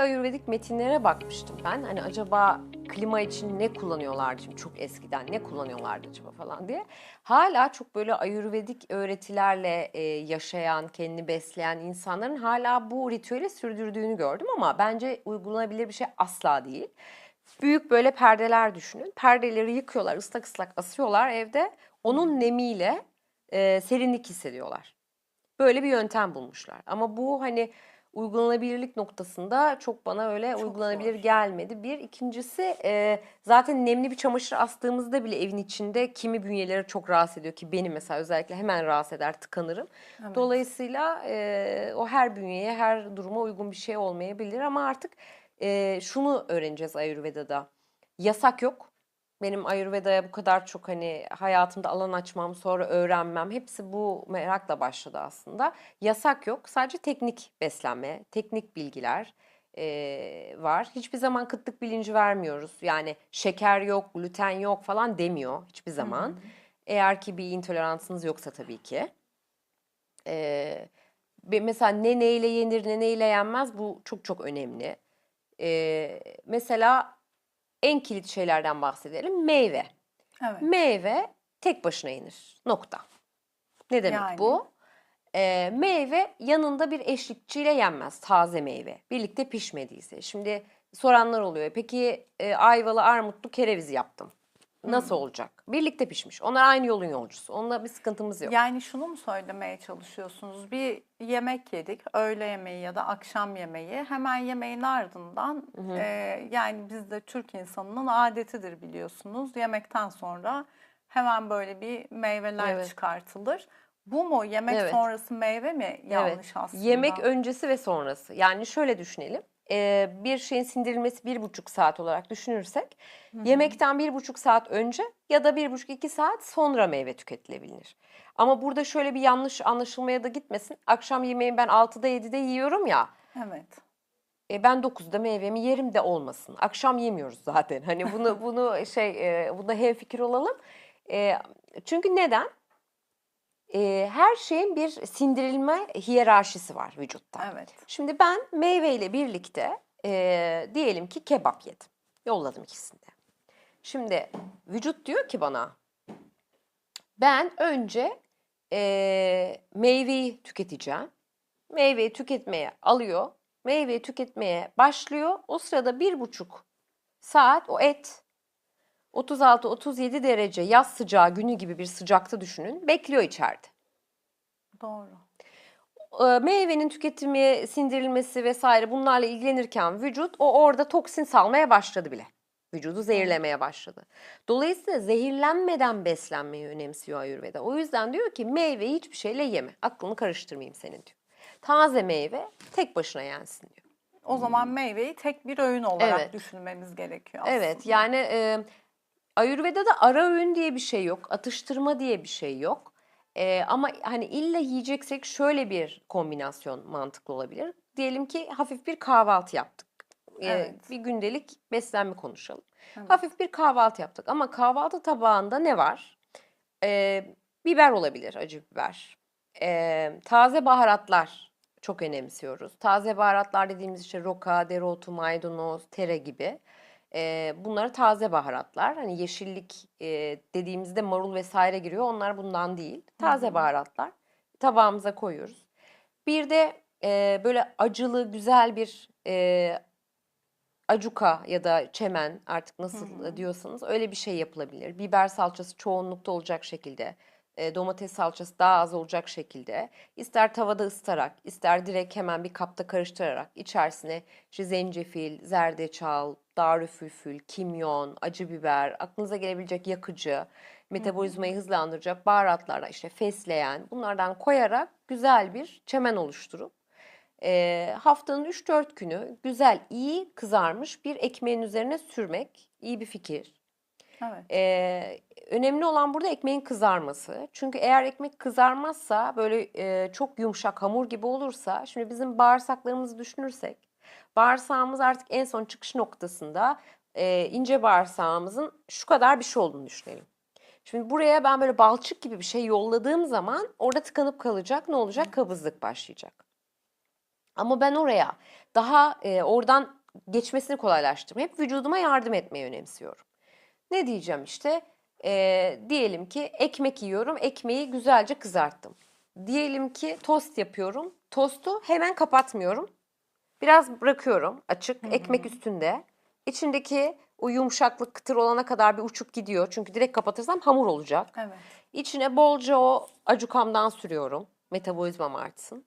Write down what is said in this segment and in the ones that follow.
Ayurvedik metinlere bakmıştım ben. Hani acaba klima için ne kullanıyorlardı şimdi çok eskiden ne kullanıyorlardı acaba falan diye. Hala çok böyle Ayurvedik öğretilerle e, yaşayan, kendini besleyen insanların hala bu ritüeli sürdürdüğünü gördüm ama bence uygulanabilir bir şey asla değil. Büyük böyle perdeler düşünün. Perdeleri yıkıyorlar, ıslak ıslak asıyorlar evde. Onun nemiyle e, serinlik hissediyorlar. Böyle bir yöntem bulmuşlar. Ama bu hani uygulanabilirlik noktasında çok bana öyle Çok uygulanabilir zor. gelmedi. Bir ikincisi e, zaten nemli bir çamaşır astığımızda bile evin içinde kimi bünyeleri çok rahatsız ediyor ki beni mesela özellikle hemen rahatsız eder tıkanırım. Evet. Dolayısıyla e, o her bünyeye her duruma uygun bir şey olmayabilir ama artık e, şunu öğreneceğiz Ayurveda'da. Yasak yok. Benim Ayurveda'ya bu kadar çok hani hayatımda alan açmam, sonra öğrenmem hepsi bu merakla başladı aslında. Yasak yok. Sadece teknik beslenme, teknik bilgiler eee, var. Hiçbir zaman kıtlık bilinci vermiyoruz. Yani şeker yok, gluten yok falan demiyor hiçbir zaman. Eğer ki bir intoleransınız yoksa tabii ki. Ve mesela ne neyle yenir, ne neyle yenmez bu çok çok önemli. Eee, mesela en kilit şeylerden bahsedelim. Meyve. Evet. Meyve tek başına yenir. Nokta. Ne demek Yani? bu? Ee, meyve yanında bir eşlikçiyle yenmez. Taze meyve. Birlikte pişmediyse. Şimdi soranlar oluyor. Peki e, ayvalı, armutlu kereviz yaptım. Nasıl olacak? Birlikte pişmiş. Onlar aynı yolun yolcusu. Onunla bir sıkıntımız yok. Yani şunu mu söylemeye çalışıyorsunuz? Bir yemek yedik, öğle yemeği ya da akşam yemeği. Hemen yemeğin ardından e, yani bizde Türk insanının adetidir biliyorsunuz. Yemekten sonra hemen böyle bir meyveler Evet. çıkartılır. Bu mu? Yemek Evet. sonrası meyve mi yanlış Evet. aslında? Yemek öncesi ve sonrası. Yani şöyle düşünelim. Ee, bir şeyin sindirilmesi bir buçuk saat olarak düşünürsek yemekten bir buçuk saat önce ya da bir buçuk iki saat sonra meyve tüketilebilir. Ama burada şöyle bir yanlış anlaşılmaya da gitmesin. Akşam yemeği ben 6'da 7'de yiyorum ya. Evet. E ben 9'da meyvemi yerim de olmasın. Akşam yemiyoruz zaten. Hani bunu bunu şey e, bunda hemfikir olalım. E, çünkü neden? E, her şeyin bir sindirilme hiyerarşisi var vücutta. Evet. Şimdi ben meyveyle birlikte e, diyelim ki kebap yedim. Yolladım ikisini de. Şimdi vücut diyor ki bana ben önce e, meyveyi tüketeceğim. Meyveyi tüketmeye alıyor. Meyveyi tüketmeye başlıyor. O sırada bir buçuk saat o et 36-37 derece yaz sıcağı günü gibi bir sıcakta düşünün. Bekliyor içeride Doğru. e, meyvenin tüketimi, sindirilmesi vesaire bunlarla ilgilenirken vücut o orada toksin salmaya başladı bile. Vücudu zehirlemeye başladı. Dolayısıyla zehirlenmeden beslenmeyi önemsiyor Ayurveda. O yüzden diyor ki meyveyi hiçbir şeyle yeme. Aklını karıştırmayayım senin diyor. Taze meyve tek başına yensin diyor. O zaman meyveyi tek bir öğün olarak Evet. düşünmemiz gerekiyor aslında. Evet yani e, Ayurveda'da ara öğün diye bir şey yok. Atıştırma diye bir şey yok. E, ama hani illa yiyeceksek şöyle bir kombinasyon mantıklı olabilir. Diyelim ki hafif bir kahvaltı yaptık. E, Evet. Bir gündelik beslenme konuşalım. Evet. Hafif bir kahvaltı yaptık ama kahvaltı tabağında ne var? E, biber olabilir, acı biber. E, taze baharatlar çok önemsiyoruz. Taze baharatlar dediğimiz işte roka, dereotu, maydanoz, tere gibi. E, bunlar taze baharatlar. Hani yeşillik e, dediğimizde marul vesaire giriyor. Onlar bundan değil. Taze baharatlar. Tabağımıza koyuyoruz. Bir de e, böyle acılı güzel bir e, acuka ya da çemen artık nasıl diyorsanız öyle bir şey yapılabilir. Biber salçası çoğunlukta olacak şekilde, domates salçası daha az olacak şekilde. ister tavada ısıtarak, ister direkt hemen bir kapta karıştırarak içerisine işte zencefil, zerdeçal, darülfülfül, kimyon, acı biber, aklınıza gelebilecek yakıcı, metabolizmayı hızlandıracak baharatlarla işte fesleğen bunlardan koyarak güzel bir çemen oluşturup e, haftanın 3-4 günü güzel, iyi kızarmış bir ekmeğin üzerine sürmek iyi bir fikir. Evet. E, önemli olan burada ekmeğin kızarması. Çünkü eğer ekmek kızarmazsa böyle e, çok yumuşak hamur gibi olursa, şimdi bizim bağırsaklarımızı düşünürsek, bağırsağımız artık en son çıkış noktasında e, ince bağırsağımızın şu kadar bir şey olduğunu düşünelim. Şimdi buraya ben böyle balçık gibi bir şey yolladığım zaman orada tıkanıp kalacak. Ne olacak? Kabızlık başlayacak. Ama ben oraya daha e, oradan geçmesini kolaylaştırma. Hep vücuduma yardım etmeyi önemsiyorum. Ne diyeceğim işte? E, diyelim ki ekmek yiyorum, ekmeği güzelce kızarttım. Diyelim ki tost yapıyorum, tostu hemen kapatmıyorum. Biraz bırakıyorum açık, ekmek üstünde. İçindeki o yumuşaklık kıtır olana kadar bir uçup gidiyor. Çünkü direkt kapatırsam hamur olacak. Evet. İçine bolca o acukamdan sürüyorum. Metabolizmam artsın.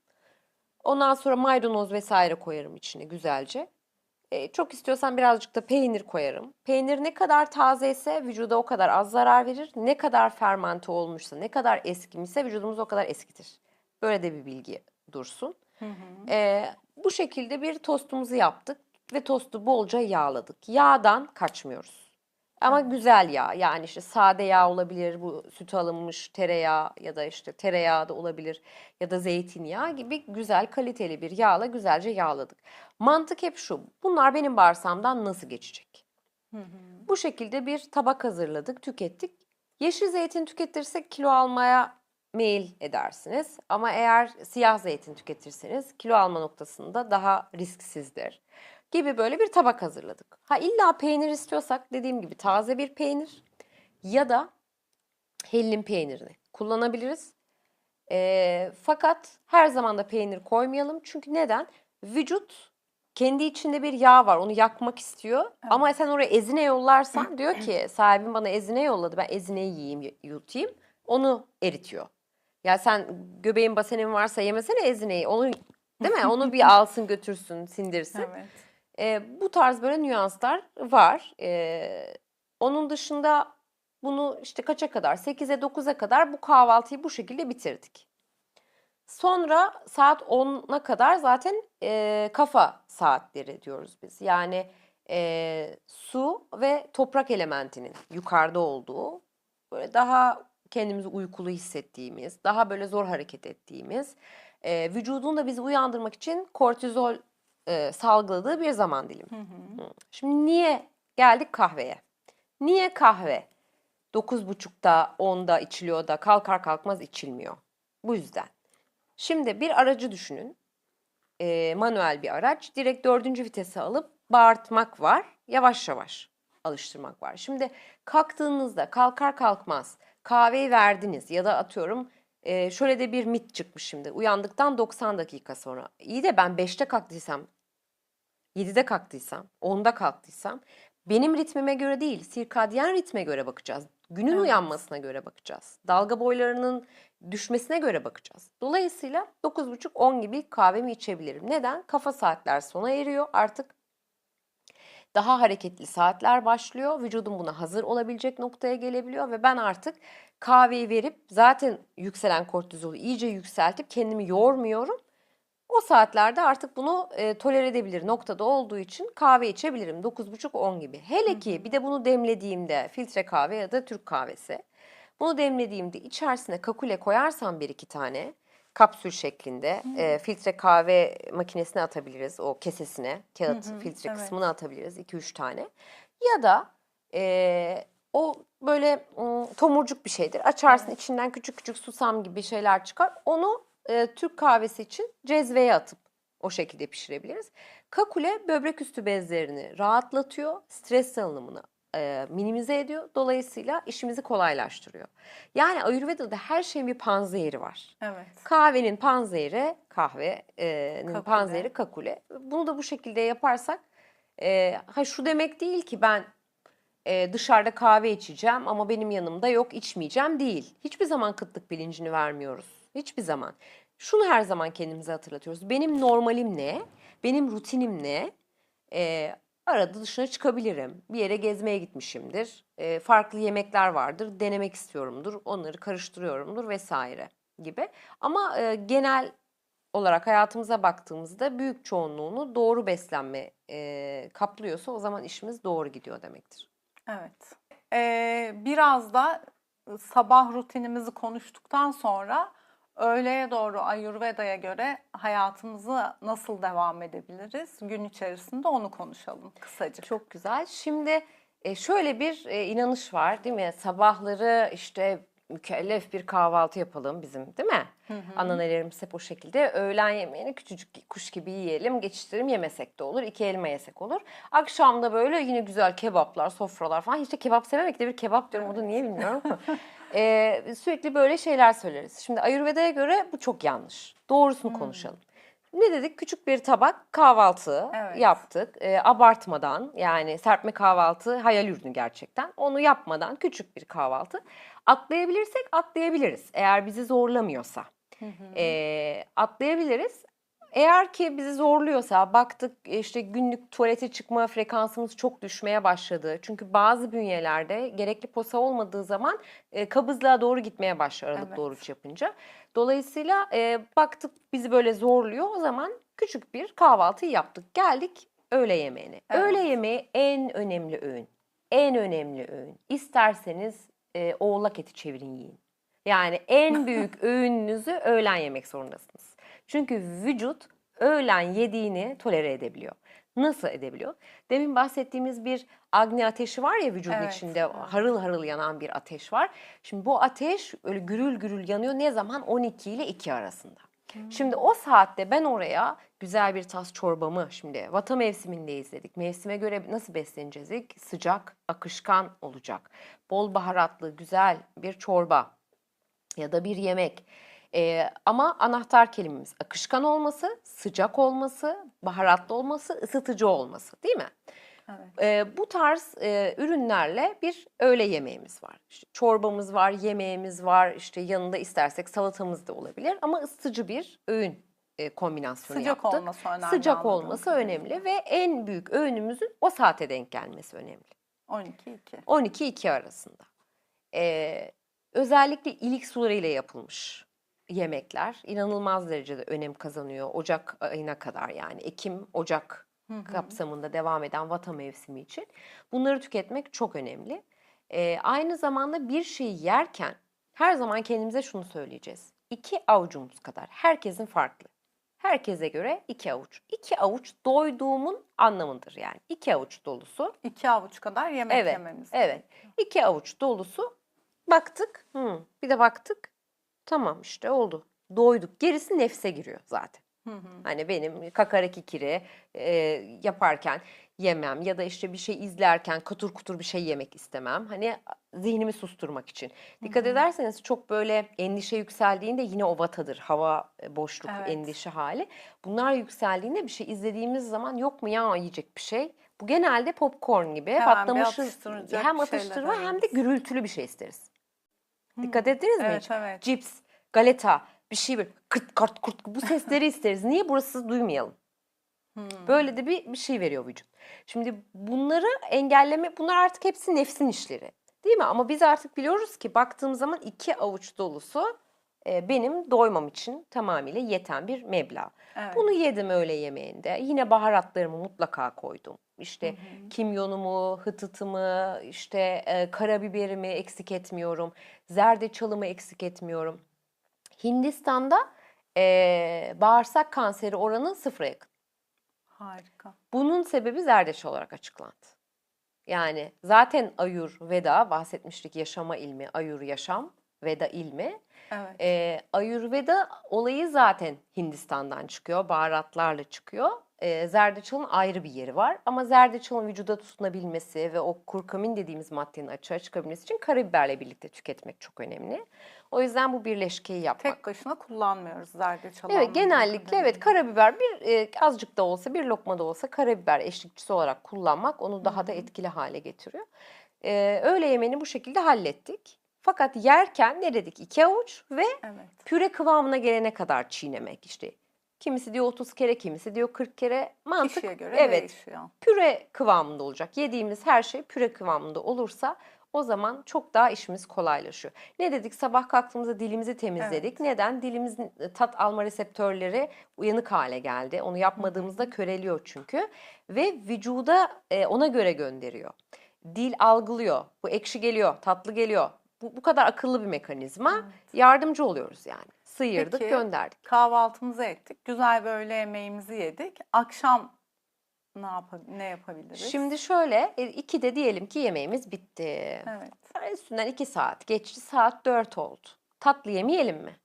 Ondan sonra maydanoz vesaire koyarım içine güzelce. E, çok istiyorsan birazcık da peynir koyarım. Peynir ne kadar taze ise vücuda o kadar az zarar verir. Ne kadar fermente olmuşsa, ne kadar eskimişse vücudumuz o kadar eskitir. Böyle de bir bilgi dursun. E, bu şekilde bir tostumuzu yaptık ve tostu bolca yağladık. Yağdan kaçmıyoruz. Ama güzel yağ yani işte sade yağ olabilir bu sütü alınmış tereyağı ya da işte tereyağı da olabilir ya da zeytinyağı gibi güzel kaliteli bir yağla güzelce yağladık. Mantık hep şu bunlar benim bağırsamdan nasıl geçecek? Bu şekilde bir tabak hazırladık tükettik. Yeşil zeytin tüketirsek kilo almaya meyil edersiniz. Ama eğer siyah zeytin tüketirseniz kilo alma noktasında daha risksizdir. Gibi böyle bir tabak hazırladık. Ha illa peynir istiyorsak dediğim gibi taze bir peynir ya da hellim peynirini kullanabiliriz. Ee, fakat her zaman da peynir koymayalım. Çünkü neden? Vücut kendi içinde bir yağ var. Onu yakmak istiyor. Ama sen oraya ezine yollarsan diyor ki sahibim bana ezine yolladı. Ben ezineyi yiyeyim, yutayım. Onu eritiyor. Ya sen göbeğin basenin varsa yemesene ezineyi. Onu değil mi? Onu bir alsın götürsün, sindirsin. Evet. E, bu tarz böyle nüanslar var. E, onun dışında bunu işte kaça kadar? 8'e 9'a kadar bu kahvaltıyı bu şekilde bitirdik. Sonra saat 10'a kadar zaten e, kafa saatleri diyoruz biz. Yani e, su ve toprak elementinin yukarıda olduğu, böyle daha kendimizi uykulu hissettiğimiz, daha böyle zor hareket ettiğimiz, e, vücudun da bizi uyandırmak için kortizol e, salgıladığı bir zaman dilimi. Hı. Şimdi niye geldik kahveye? Niye kahve 9.30'da 10'da içiliyor da kalkar kalkmaz içilmiyor? Bu yüzden. Şimdi bir aracı düşünün. E, manuel bir araç. Direkt dördüncü vitese alıp bağırtmak var. Yavaş yavaş alıştırmak var. Şimdi kalktığınızda kalkar kalkmaz kahveyi verdiniz ya da atıyorum e, şöyle de bir mit çıkmış şimdi. Uyandıktan 90 dakika sonra. İyi de ben 5'te kalktıysam 7'de kalktıysam, 10'da kalktıysam benim ritmime göre değil, sirkadyen ritme göre bakacağız. Günün Evet. uyanmasına göre bakacağız. Dalga boylarının düşmesine göre bakacağız. Dolayısıyla 9.30-10 gibi kahvemi içebilirim. Neden? Kafa saatler sona eriyor. Artık daha hareketli saatler başlıyor. Vücudum buna hazır olabilecek noktaya gelebiliyor ve ben artık kahveyi verip zaten yükselen kortizolü iyice yükseltip kendimi yormuyorum. O saatlerde artık bunu e, tolere edebilir noktada olduğu için kahve içebilirim 9.30-10 gibi. Hele ki bir de bunu demlediğimde filtre kahve ya da Türk kahvesi. Bunu demlediğimde içerisine kakule koyarsam bir iki tane kapsül şeklinde e, filtre kahve makinesine atabiliriz o kesesine kağıt filtre evet. kısmına atabiliriz 2-3 tane. Ya da e, o böyle ım, tomurcuk bir şeydir. Açarsın içinden küçük küçük susam gibi şeyler çıkar. Onu e, Türk kahvesi için cezveye atıp o şekilde pişirebiliriz. Kakule böbrek üstü bezlerini rahatlatıyor, stres salınımını e, minimize ediyor. Dolayısıyla işimizi kolaylaştırıyor. Yani Ayurveda'da her şeyin bir panzehiri var. Evet. Kahvenin panzehiri, kahvenin Kakule. panzehiri kakule. Bunu da bu şekilde yaparsak, e, ha şu demek değil ki ben e, dışarıda kahve içeceğim ama benim yanımda yok içmeyeceğim değil. Hiçbir zaman kıtlık bilincini vermiyoruz. Hiçbir zaman. Şunu her zaman kendimize hatırlatıyoruz. Benim normalim ne? Benim rutinim ne? E, arada dışına çıkabilirim. Bir yere gezmeye gitmişimdir. E, farklı yemekler vardır. Denemek istiyorumdur. Onları karıştırıyorumdur vesaire gibi. Ama e, genel olarak hayatımıza baktığımızda büyük çoğunluğunu doğru beslenme e, kaplıyorsa o zaman işimiz doğru gidiyor demektir. Evet. Ee, biraz da sabah rutinimizi konuştuktan sonra öğleye doğru Ayurveda'ya göre hayatımızı nasıl devam edebiliriz? Gün içerisinde onu konuşalım kısaca. Çok güzel. Şimdi e, şöyle bir e, inanış var değil mi? Sabahları işte mükellef bir kahvaltı yapalım bizim değil mi? Analarımız hep o şekilde. Öğlen yemeğini küçücük kuş gibi yiyelim, geçiştirelim yemesek de olur. iki elma yesek olur. Akşamda böyle yine güzel kebaplar, sofralar falan. Hiç de kebap sevemek de bir kebap diyorum. O da niye bilmiyorum Ee, sürekli böyle şeyler söyleriz. Şimdi Ayurveda'ya göre bu çok yanlış. Doğrusunu konuşalım. Ne dedik? Küçük bir tabak kahvaltı Evet. yaptık. Ee, abartmadan yani serpme kahvaltı hayal ürünü gerçekten. Onu yapmadan küçük bir kahvaltı. Atlayabilirsek atlayabiliriz. Eğer bizi zorlamıyorsa. Ee, atlayabiliriz. Eğer ki bizi zorluyorsa baktık işte günlük tuvalete çıkma frekansımız çok düşmeye başladı. Çünkü bazı bünyelerde gerekli posa olmadığı zaman e, kabızlığa doğru gitmeye başlıyor aralıklı Evet. oruç yapınca. Dolayısıyla e, baktık bizi böyle zorluyor. O zaman küçük bir kahvaltı yaptık. Geldik öğle yemeğine. Evet. Öğle yemeği en önemli öğün. En önemli öğün. İsterseniz e, oğlak eti çevirin yiyin. Yani en büyük öğününüzü öğlen yemek zorundasınız. Çünkü vücut öğlen yediğini tolere edebiliyor. Nasıl edebiliyor? Demin bahsettiğimiz bir agni ateşi var ya vücudun Evet, içinde evet. harıl harıl yanan bir ateş var. Şimdi bu ateş öyle gürül gürül yanıyor ne zaman? 12 ile 2 arasında. Şimdi o saatte ben oraya güzel bir tas çorbamı şimdi vata mevsimindeyiz dedik. Mevsime göre nasıl besleneceğiz? dedik? Sıcak, akışkan olacak. Bol baharatlı, güzel bir çorba ya da bir yemek. Ee, ama anahtar kelimemiz akışkan olması, sıcak olması, baharatlı olması, ısıtıcı olması değil mi? Evet. Ee, bu tarz e, ürünlerle bir öğle yemeğimiz var. İşte çorbamız var, yemeğimiz var, işte yanında istersek salatamız da olabilir ama ısıtıcı bir öğün e, kombinasyonu Sıcak yaptık. olması önemli. Sıcak olması kadarıyla. önemli ve en büyük öğünümüzün o saate denk gelmesi önemli. 12 2. 12-2 arasında. Ee, özellikle ilik sularıyla yapılmış yemekler inanılmaz derecede önem kazanıyor. Ocak ayına kadar yani Ekim, Ocak kapsamında devam eden vata mevsimi için. Bunları tüketmek çok önemli. Ee, aynı zamanda bir şeyi yerken her zaman kendimize şunu söyleyeceğiz. İki avucumuz kadar. Herkesin farklı. Herkese göre iki avuç. İki avuç doyduğumun anlamıdır yani. İki avuç dolusu 2 avuç kadar yemek Evet, yememiz. Evet. İki avuç dolusu baktık. hı, bir de baktık. Tamam işte oldu. Doyduk. Gerisi nefse giriyor zaten. Hı hı. Hani benim kakaraki kiri e, yaparken yemem ya da işte bir şey izlerken kutur kutur bir şey yemek istemem. Hani zihnimi susturmak için. Dikkat ederseniz çok böyle endişe yükseldiğinde yine o vatadır. Hava e, boşluk Evet. endişe hali. Bunlar yükseldiğinde bir şey izlediğimiz zaman yok mu ya yiyecek bir şey. Bu genelde popcorn gibi Hemen patlamışız. Hem şeyler atıştırma hem de gürültülü bir şey isteriz. Dikkat ettiniz mi Evet, hiç? evet. Cips, galeta, bir şey bir kırt kart kurt bu sesleri isteriz. Niye burası duymayalım? Böyle de bir, bir şey veriyor vücut. Şimdi bunları engelleme, bunlar artık hepsi nefsin işleri. Değil mi? Ama biz artık biliyoruz ki baktığım zaman iki avuç dolusu e, benim doymam için tamamıyla yeten bir meblağ. Evet. Bunu yedim öğle yemeğinde. Yine baharatlarımı mutlaka koydum. İşte kimyonumu, hıtıtımı, işte e, karabiberimi eksik etmiyorum. Zerdeçalımı eksik etmiyorum. Hindistan'da e, bağırsak kanseri oranı sıfıra yakın. Harika. Bunun sebebi zerdeçal olarak açıklandı. Yani zaten Ayurveda bahsetmiştik yaşama ilmi, Ayur yaşam, Veda ilmi. Evet. Ee, Ayurveda olayı zaten Hindistan'dan çıkıyor, baharatlarla çıkıyor. Ee, zerdeçalın ayrı bir yeri var ama zerdeçalın vücuda tutunabilmesi ve o kurkumin dediğimiz maddenin açığa çıkabilmesi için karabiberle birlikte tüketmek çok önemli. O yüzden bu birleşkeyi yapmak. Tek başına kullanmıyoruz zerdeçal. Evet genellikle evet karabiber bir e, azıcık da olsa bir lokma da olsa karabiber eşlikçisi olarak kullanmak onu daha da etkili hale getiriyor. Ee, öğle yemeğini bu şekilde hallettik. Fakat yerken ne dedik? İki avuç ve Evet. püre kıvamına gelene kadar çiğnemek işte. Kimisi diyor 30 kere, kimisi diyor 40 kere. Mantık Kişiye göre evet değişiyor. püre kıvamında olacak. Yediğimiz her şey püre kıvamında olursa o zaman çok daha işimiz kolaylaşıyor. Ne dedik? Sabah kalktığımızda dilimizi temizledik. Neden? Dilimizin e, tat alma reseptörleri uyanık hale geldi. Onu yapmadığımızda köreliyor çünkü ve vücuda e, ona göre gönderiyor. Dil algılıyor. Bu ekşi geliyor, tatlı geliyor. Bu, bu kadar akıllı bir mekanizma. Yardımcı oluyoruz yani. Sıyırdık, Peki, gönderdik. Kahvaltımızı ettik. Güzel bir öğle yemeğimizi yedik. Akşam ne yap ne yapabiliriz? Şimdi şöyle, e, 2'de diyelim ki yemeğimiz bitti. evet. Sonra Üstünden 2 saat geçti, saat 4 oldu. Tatlı yemeyelim mi?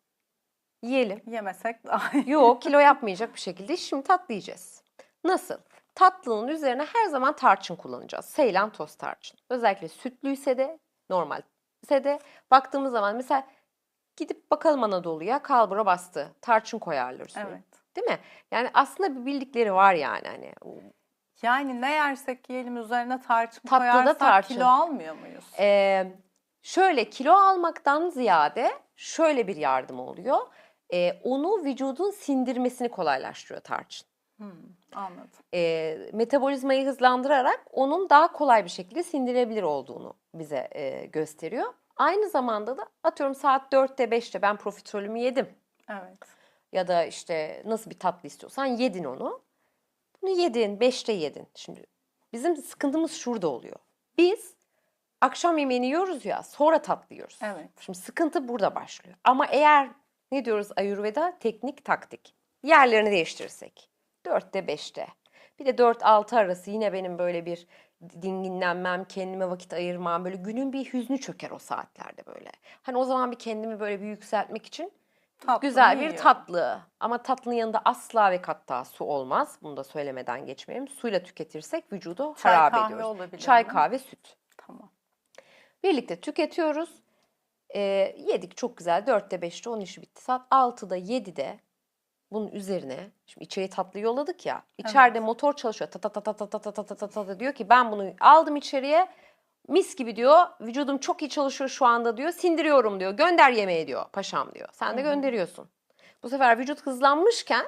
Yiyelim. Yemesek daha iyi. Yok, kilo yapmayacak bir şekilde şimdi tatlı yiyeceğiz. Nasıl? Tatlının üzerine her zaman tarçın kullanacağız. Seylan toz tarçın. Özellikle sütlüyse de, normalse de baktığımız zaman mesela gidip bakalım Anadolu'ya kalbura bastı. Tarçın koyarlar üstüne. Evet. Değil mi? Yani aslında bir bildikleri var yani hani. Yani ne yersek yiyelim üzerine tarçın Tatlıda koyarsak tarçın. kilo almıyor muyuz? Ee, şöyle kilo almaktan ziyade şöyle bir yardım oluyor. Ee, onu vücudun sindirmesini kolaylaştırıyor tarçın. Hmm, anladım. Ee, metabolizmayı hızlandırarak onun daha kolay bir şekilde sindirebilir olduğunu bize e, gösteriyor. Aynı zamanda da atıyorum saat 4'te 5'te ben profiterolümü yedim. Evet. Ya da işte nasıl bir tatlı istiyorsan yedin onu. Bunu yedin, 5'te yedin. Şimdi bizim sıkıntımız şurada oluyor. Biz akşam yemeğini yiyoruz ya sonra tatlı yiyoruz. Evet. Şimdi sıkıntı burada başlıyor. Ama eğer ne diyoruz Ayurveda? Teknik, taktik. Yerlerini değiştirirsek. 4'te 5'te. Bir de 4-6 arası yine benim böyle bir dinginlenmem, kendime vakit ayırmam, böyle günün bir hüznü çöker o saatlerde böyle. Hani o zaman bir kendimi böyle bir yükseltmek için Tatlını güzel bir yiyorum. tatlı. Ama tatlının yanında asla ve katta su olmaz. Bunu da söylemeden geçmeyelim. Suyla tüketirsek vücudu Çay, harap kahve ediyoruz. olabilir Çay, mi? kahve, süt. Tamam. Birlikte tüketiyoruz. Ee, yedik çok güzel. 4'te 5'te onun işi bitti. Saat 6'da 7'de bunun üzerine şimdi içeriye tatlı yolladık ya. İçeride motor çalışıyor. Ta ta ta ta ta ta ta ta ta ta ta ta diyor ki ben bunu aldım içeriye. Mis gibi diyor. Vücudum çok iyi çalışıyor şu anda diyor. Sindiriyorum diyor. Gönder yemeğe diyor paşam diyor. Sen de gönderiyorsun. Bu sefer vücut hızlanmışken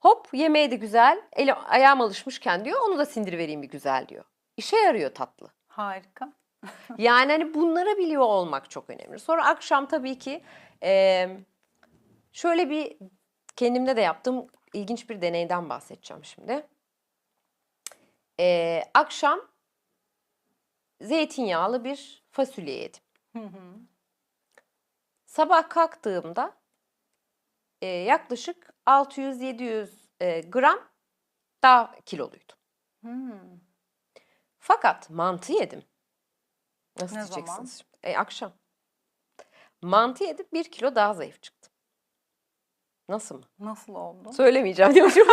hop yemeğe de güzel. Elim ayağım alışmışken diyor. Onu da sindirivereyim bir güzel diyor. İşe yarıyor tatlı. Harika. Yani hani bunları biliyor olmak çok önemli. Sonra akşam tabii ki eee, şöyle bir kendimde de yaptığım ilginç bir deneyden bahsedeceğim şimdi. Eee, akşam zeytinyağlı bir fasulye yedim. Hı hı. Sabah kalktığımda eee, yaklaşık 600-700 eee, gram daha kiloluydum. Fakat mantı yedim. Nasıl Ne diyeceksiniz zaman? E, akşam. Mantı yedim bir kilo daha zayıf çıktım. Nasıl mı? Nasıl oldu? Söylemeyeceğim diyormuşum.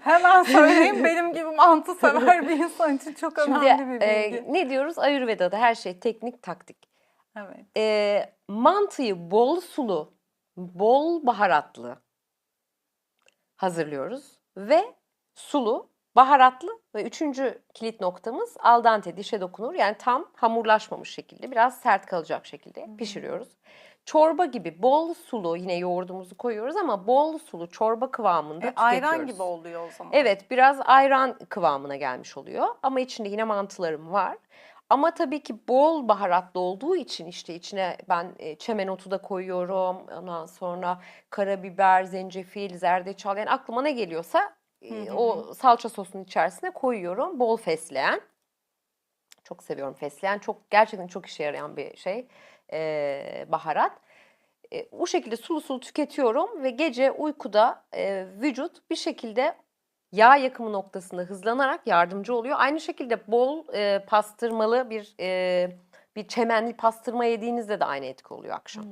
Hemen söyleyeyim benim gibi mantı sever bir insan için çok Şimdi önemli bir e, bilgi. ne diyoruz? Ayurveda'da her şey teknik taktik. Evet. E, mantıyı bol sulu, bol baharatlı hazırlıyoruz ve sulu, baharatlı ve üçüncü kilit noktamız al dente dişe dokunur. Yani tam hamurlaşmamış şekilde biraz sert kalacak şekilde pişiriyoruz. Çorba gibi bol sulu yine yoğurdumuzu koyuyoruz ama bol sulu çorba kıvamında E, ayran tüketiyoruz. gibi oluyor o zaman. Evet biraz ayran kıvamına gelmiş oluyor ama içinde yine mantılarım var. Ama tabii ki bol baharatlı olduğu için işte içine ben e, çemen otu da koyuyorum. Ondan sonra karabiber, zencefil, zerdeçal yani aklıma ne geliyorsa e, o salça sosunun içerisine koyuyorum. Bol fesleğen. Çok seviyorum fesleğen. Çok gerçekten çok işe yarayan bir şey. E, baharat. E, bu şekilde sulu sulu tüketiyorum ve gece uykuda e, vücut bir şekilde yağ yakımı noktasında hızlanarak yardımcı oluyor. Aynı şekilde bol e, pastırmalı bir e, bir çemenli pastırma yediğinizde de aynı etki oluyor akşam.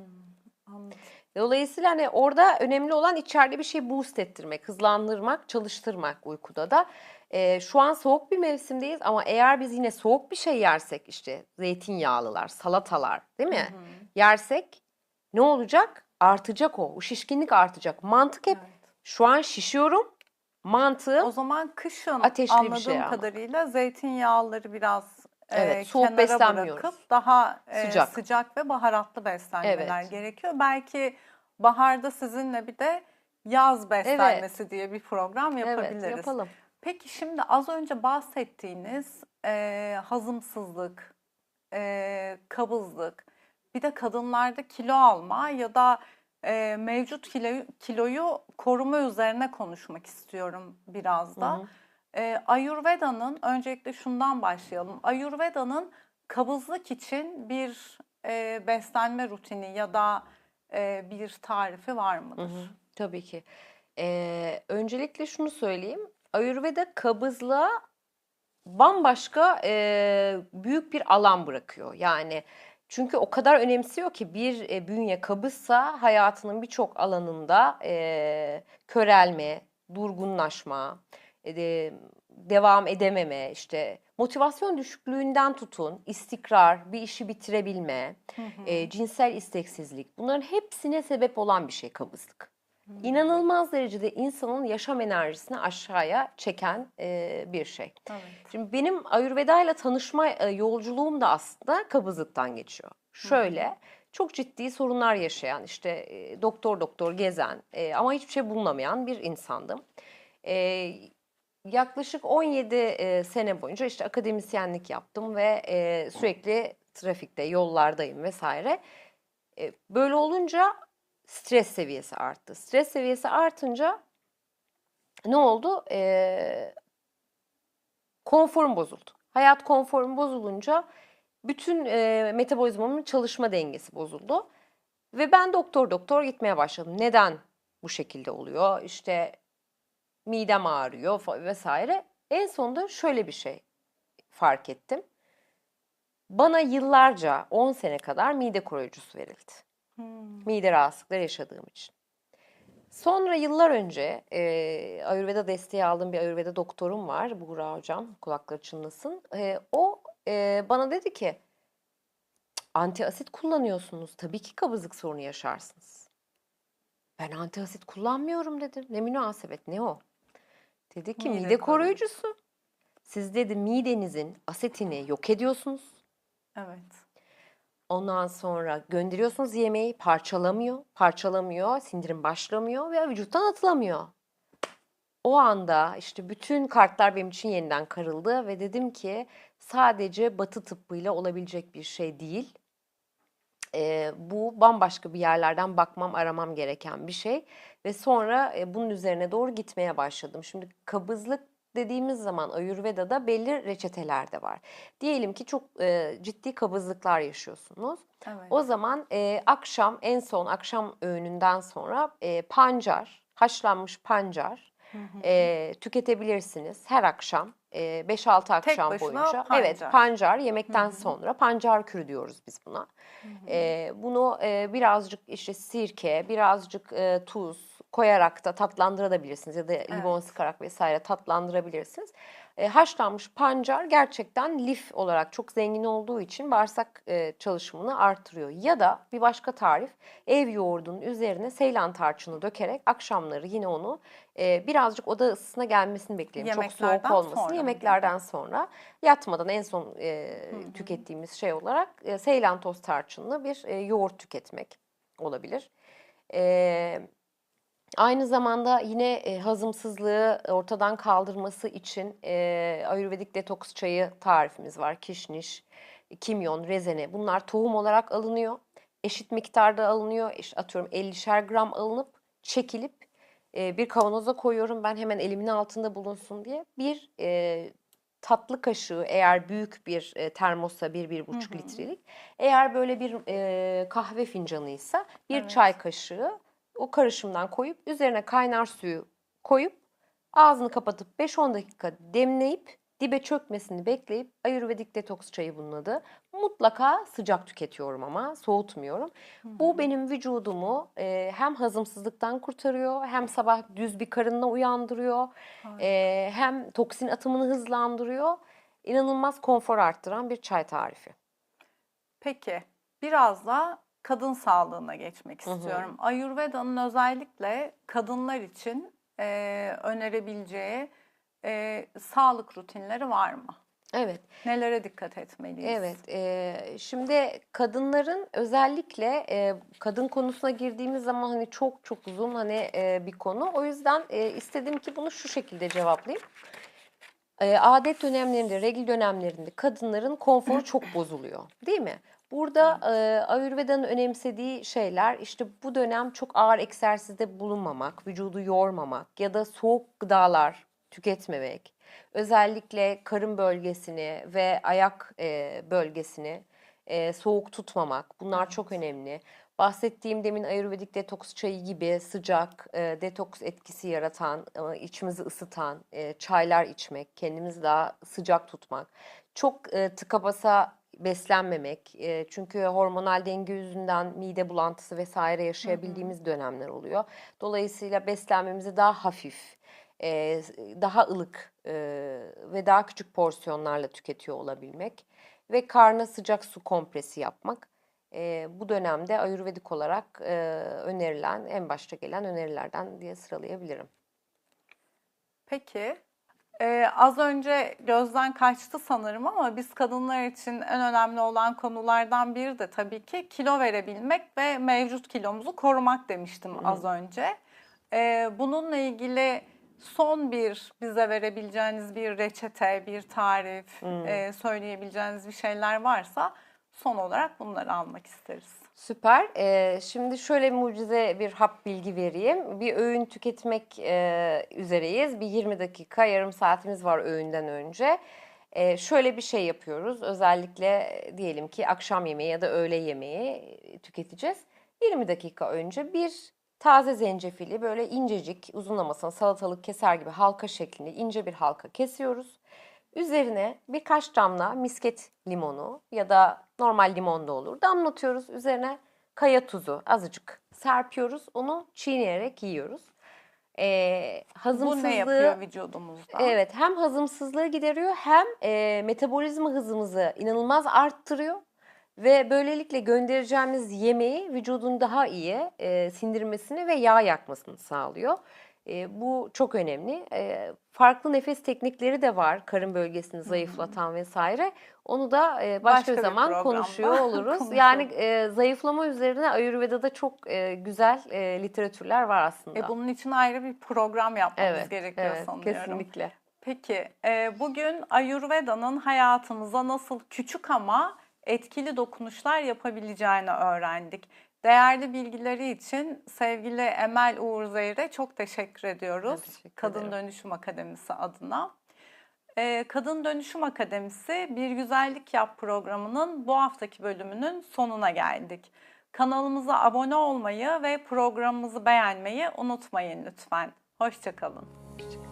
Anladım. Dolayısıyla hani orada önemli olan içeride bir şey boost ettirmek, hızlandırmak, çalıştırmak uykuda da. Ee, şu an soğuk bir mevsimdeyiz ama eğer biz yine soğuk bir şey yersek işte zeytinyağlılar, salatalar değil mi? Yersek ne olacak? Artacak o. O şişkinlik artacak. Mantık hep Evet. şu an şişiyorum. Mantığım O zaman kışın Ateşli bir anladığım şey ama. kadarıyla zeytinyağları biraz e, Evet, soğuk kenara beslenmiyoruz. bırakıp daha e, Sıcak. sıcak. ve baharatlı beslenmeler Evet. gerekiyor. Belki baharda sizinle bir de yaz beslenmesi diye bir program yapabiliriz. evet yapalım. Peki şimdi az önce bahsettiğiniz e, hazımsızlık, e, kabızlık, bir de kadınlarda kilo alma ya da e, mevcut kiloyu, kiloyu koruma üzerine konuşmak istiyorum biraz da. Hı hı. E, Ayurveda'nın, öncelikle şundan başlayalım. Ayurveda'nın kabızlık için bir e, beslenme rutini ya da e, bir tarifi var Hı mıdır? hı, tabii ki. Ee, öncelikle şunu söyleyeyim. Ayurveda kabızlığa bambaşka e, büyük bir alan bırakıyor. Yani çünkü o kadar önemsiyor ki bir e, bünye kabızsa hayatının birçok alanında e, körelme, durgunlaşma, e, de- devam edememe, işte motivasyon düşüklüğünden tutun, istikrar, bir işi bitirebilme, e, cinsel isteksizlik bunların hepsine sebep olan bir şey kabızlık. İnanılmaz derecede insanın yaşam enerjisini aşağıya çeken e, bir şey. Evet. Şimdi benim Ayurveda ile tanışma e, yolculuğum da aslında kabızlıktan geçiyor. Şöyle çok ciddi sorunlar yaşayan işte e, doktor doktor gezen e, ama hiçbir şey bulunamayan bir insandım. E, yaklaşık 17 e, sene boyunca işte akademisyenlik yaptım ve e, sürekli trafikte yollardayım vesaire. E, böyle olunca stres seviyesi arttı. Stres seviyesi artınca ne oldu? E, konforum bozuldu. Hayat konforum bozulunca bütün e, metabolizmamın çalışma dengesi bozuldu. Ve ben doktor doktor gitmeye başladım. Neden bu şekilde oluyor? İşte midem ağrıyor vesaire. En sonunda şöyle bir şey fark ettim. Bana yıllarca 10 sene kadar mide koruyucusu verildi. Hmm. Mide rahatsızlıkları yaşadığım için. Sonra yıllar önce e, Ayurveda desteği aldığım bir Ayurveda doktorum var. Buğra hocam kulakları çınlasın. E, o e, bana dedi ki antiasit kullanıyorsunuz. Tabii ki kabızlık sorunu yaşarsınız. Ben antiasit kullanmıyorum dedim. Ne münasebet ne o? Dedi ki Mide mide koruyucusu. Siz dedi midenizin asetini yok ediyorsunuz. Evet. Ondan sonra gönderiyorsunuz yemeği parçalamıyor, parçalamıyor, sindirim başlamıyor ve vücuttan atılamıyor. O anda işte bütün kartlar benim için yeniden karıldı ve dedim ki sadece batı tıbbıyla olabilecek bir şey değil. Ee, bu bambaşka bir yerlerden bakmam, aramam gereken bir şey. Ve sonra e, bunun üzerine doğru gitmeye başladım. Şimdi kabızlık dediğimiz zaman Ayurveda'da belli reçeteler de var. Diyelim ki çok e, ciddi kabızlıklar yaşıyorsunuz. Evet. O zaman e, akşam en son akşam öğününden sonra e, pancar, haşlanmış pancar Hı hı. e, tüketebilirsiniz her akşam. e, 5-6 akşam başına boyunca. Evet, pancar. pancar yemekten Hı hı. sonra pancar kürü diyoruz biz buna. E, bunu e, birazcık işte sirke, birazcık e, tuz koyarak da tatlandırabilirsiniz ya da limon Evet. sıkarak vesaire tatlandırabilirsiniz. E, haşlanmış pancar gerçekten lif olarak çok zengin olduğu için bağırsak e, çalışımını artırıyor. Ya da bir başka tarif ev yoğurdunun üzerine seylan tarçını dökerek akşamları yine onu e, birazcık oda ısısına gelmesini bekleyelim. Çok soğuk Yemeklerden olmasın. sonra? Yemeklerden sonra yatmadan en son e, tükettiğimiz şey olarak e, seylan toz tarçınlı bir e, yoğurt tüketmek olabilir. E, Aynı zamanda yine e, hazımsızlığı ortadan kaldırması için e, Ayurvedik detoks çayı tarifimiz var. Kişniş, kimyon, rezene bunlar tohum olarak alınıyor. Eşit miktarda alınıyor. İşte atıyorum 50'şer gram alınıp çekilip e, bir kavanoza koyuyorum. Ben hemen elimin altında bulunsun diye. Bir e, tatlı kaşığı eğer büyük bir e, Hı hı. litrelik. Eğer böyle bir e, kahve fincanıysa bir Evet. çay kaşığı o karışımdan koyup üzerine kaynar suyu koyup ağzını kapatıp 5-10 dakika demleyip dibe çökmesini bekleyip Ayurvedik detoks çayı bunun adı. Mutlaka sıcak tüketiyorum ama soğutmuyorum. Bu benim vücudumu e, hem hazımsızlıktan kurtarıyor hem sabah düz bir karınla uyandırıyor. Harika. e, hem toksin atımını hızlandırıyor. İnanılmaz konfor arttıran bir çay tarifi. Peki biraz da kadın sağlığına geçmek Hı hı. istiyorum. Ayurveda'nın özellikle kadınlar için e, önerebileceği e, sağlık rutinleri var mı? Evet. Nelere dikkat etmeliyiz? Evet, eee, şimdi kadınların özellikle eee, kadın konusuna girdiğimiz zaman hani çok çok uzun hani eee, bir konu. O yüzden eee, istedim ki bunu şu şekilde cevaplayayım. Eee, adet dönemlerinde, regl dönemlerinde kadınların konforu çok bozuluyor, değil mi? Burada eee Ayurveda'nın önemsediği şeyler işte bu dönem çok ağır egzersizde bulunmamak, vücudu yormamak ya da soğuk gıdalar tüketmemek. Özellikle karın bölgesini ve ayak e, bölgesini e, soğuk tutmamak. Bunlar çok önemli. Bahsettiğim demin Ayurvedik detoks çayı gibi sıcak, e, detoks etkisi yaratan, e, içimizi ısıtan e, çaylar içmek, kendimizi daha sıcak tutmak. Çok e, tıka basa beslenmemek. E, çünkü hormonal denge yüzünden mide bulantısı vesaire yaşayabildiğimiz dönemler oluyor. Dolayısıyla beslenmemizi daha hafif, e, daha ılık e, ve daha küçük porsiyonlarla tüketiyor olabilmek ve karna sıcak su kompresi yapmak. E, bu dönemde ayurvedik olarak e, önerilen, en başta gelen önerilerden diye sıralayabilirim. Peki. Ee, az önce gözden kaçtı sanırım ama biz kadınlar için en önemli olan konulardan biri de tabii ki kilo verebilmek ve mevcut kilomuzu korumak demiştim az önce. Ee, bununla ilgili son bir bize verebileceğiniz bir reçete, bir tarif, e, söyleyebileceğiniz bir şeyler varsa son olarak bunları almak isteriz. Süper. Ee, şimdi şöyle mucize bir hap bilgi vereyim. Bir öğün tüketmek e, üzereyiz. Bir 20 dakika, yarım saatimiz var öğünden önce. Ee, şöyle bir şey yapıyoruz. Özellikle e, diyelim ki akşam yemeği ya da öğle yemeği tüketeceğiz. 20 dakika önce bir taze zencefili böyle incecik uzunlamasına salatalık keser gibi halka şeklinde ince bir halka kesiyoruz. Üzerine birkaç damla misket limonu ya da normal limon da olur. Damlatıyoruz. Üzerine kaya tuzu azıcık serpiyoruz. Onu çiğneyerek yiyoruz. Ee, Bu hazımsızlığı ne yapıyor vücudumuzda? Evet, hem hazımsızlığı gideriyor hem e, metabolizma hızımızı inanılmaz arttırıyor ve böylelikle göndereceğimiz yemeği vücudun daha iyi e, sindirmesini ve yağ yakmasını sağlıyor. E, bu çok önemli. E, farklı nefes teknikleri de var karın bölgesini zayıflatan vesaire. Onu da e, başka, Başka zaman konuşuyor oluruz. Yani e, zayıflama üzerine Ayurveda'da çok e, güzel e, literatürler var aslında. E, bunun için ayrı bir program yapmamız evet, gerekiyor evet, sanıyorum. kesinlikle. Peki, e, bugün Ayurveda'nın hayatımıza nasıl küçük ama etkili dokunuşlar yapabileceğini öğrendik. Değerli bilgileri için sevgili Emel Uğur Zeyre çok teşekkür ediyoruz. Teşekkür Kadın ederim. Dönüşüm Akademisi adına. E, Kadın Dönüşüm Akademisi Bir Güzellik Yap programının bu haftaki bölümünün sonuna geldik. Kanalımıza abone olmayı ve programımızı beğenmeyi unutmayın lütfen. Hoşçakalın. Hoşçakalın.